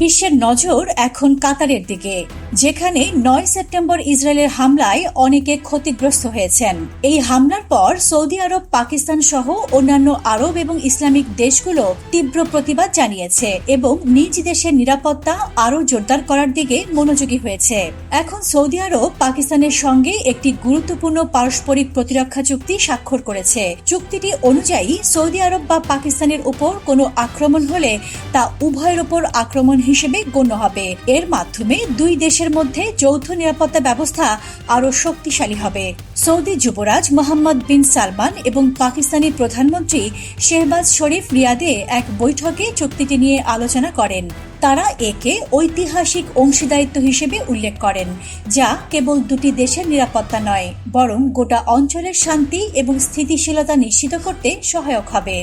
বিশ্বের নজর এখন কাতারের দিকে, যেখানে নয় সেপ্টেম্বর ইসরায়েলের হামলায় অনেকে ক্ষতিগ্রস্ত হয়েছেন। এই হামলার পর সৌদি আরব, পাকিস্তান সহ অন্যান্য আরব এবং ইসলামিক দেশগুলো তীব্র প্রতিবাদ জানিয়েছে এবং নিজ দেশের নিরাপত্তা আরও জোরদার করার দিকে মনোযোগী হয়েছে। এখন সৌদি আরব, পাকিস্তানের সঙ্গে একটি গুরুত্বপূর্ণ পারস্পরিক প্রতিরক্ষা চুক্তি স্বাক্ষর করেছে। চুক্তিটি অনুযায়ী সৌদি আরব বা পাকিস্তানের উপর কোনো আক্রমণ হলে তা উভয়ের উপর আক্রমণ হিসেবে গণ্য হবে। এর মাধ্যমে দুই দেশের মধ্যে যৌথ নিরাপত্তা ব্যবস্থা আরও শক্তিশালী হবে। সৌদি যুবরাজ মোহাম্মদ বিন সালমান এবং পাকিস্তানি প্রধানমন্ত্রী শেহবাজ শরীফ রিয়াদে এক বৈঠকে চুক্তিটি নিয়ে আলোচনা করেন। তারা একে ঐতিহাসিক অংশীদারিত্ব হিসেবে উল্লেখ করেন, যা কেবল দুটি দেশের নিরাপত্তা নয়, বরং গোটা অঞ্চলের শান্তি এবং স্থিতিশীলতা নিশ্চিত করতে সহায়ক হবে।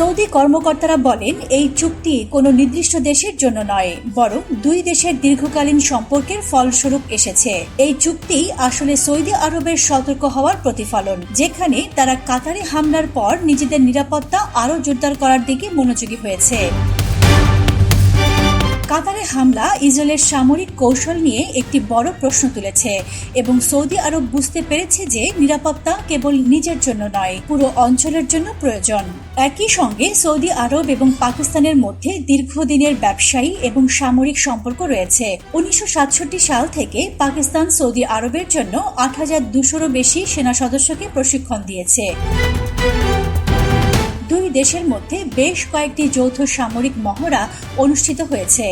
সৌদি কর্মকর্তারা বলেন, এই চুক্তি কোনো নির্দিষ্ট দেশের জন্য নয়, বরং দুই দেশের দীর্ঘকালীন সম্পর্কের ফলস্বরূপ এসেছে। এই চুক্তি আসলে সৌদি আরবের সতর্ক হওয়ার প্রতিফলন, যেখানে তারা কাতারে হামলার পর নিজেদের নিরাপত্তা আরও জোরদার করার দিকে মনোযোগী হয়েছে। কাতারে হামলা ইসরায়েলের সামরিক কৌশল নিয়ে একটি বড় প্রশ্ন তুলেছে এবং সৌদি আরব বুঝতে পেরেছে যে নিরাপত্তা কেবল নিজের জন্য নয়, পুরো অঞ্চলের জন্য প্রয়োজন। একই সঙ্গে সৌদি আরব এবং পাকিস্তানের মধ্যে দীর্ঘদিনের ব্যবসায়ী এবং সামরিক সম্পর্ক রয়েছে। উনিশশো সাতষট্টি সাল থেকে পাকিস্তান সৌদি আরবের জন্য আট হাজার দুশোরও বেশি সেনা সদস্যকে প্রশিক্ষণ দিয়েছে। দুই দেশের মধ্যে বেশ কয়েকটি যৌথ সামরিক মহড়া অনুষ্ঠিত হয়েছে,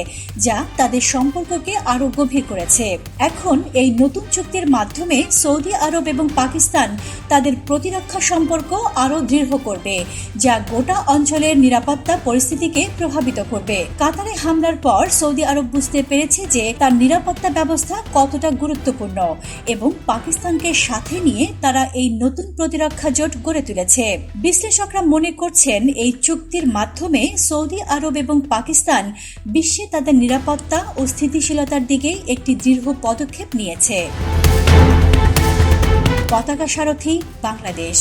যা তাদের সম্পর্ককে আরও গভীর করেছে। এখন এই নতুন চুক্তির মাধ্যমে সৌদি আরব এবং পাকিস্তান তাদের প্রতিরক্ষা সম্পর্ক আরও দৃঢ় করবে, যা গোটা অঞ্চলের নিরাপত্তা পরিস্থিতিকে প্রভাবিত করবে। কাতারে হামলার পর সৌদি আরব বুঝতে পেরেছে যে তার নিরাপত্তা ব্যবস্থা কতটা গুরুত্বপূর্ণ এবং পাকিস্তানকে সাথে নিয়ে তারা এই নতুন প্রতিরক্ষা জোট গড়ে তুলেছে। বিশ্লেষকরা মনে করছেন এই চুক্তির মাধ্যমে সৌদি আরব এবং পাকিস্তান বিশ্বে তাদের নিরাপত্তা ও স্থিতিশীলতার দিকে একটি দৃঢ় পদক্ষেপ নিয়েছে। পতাকা সারথি, বাংলাদেশ।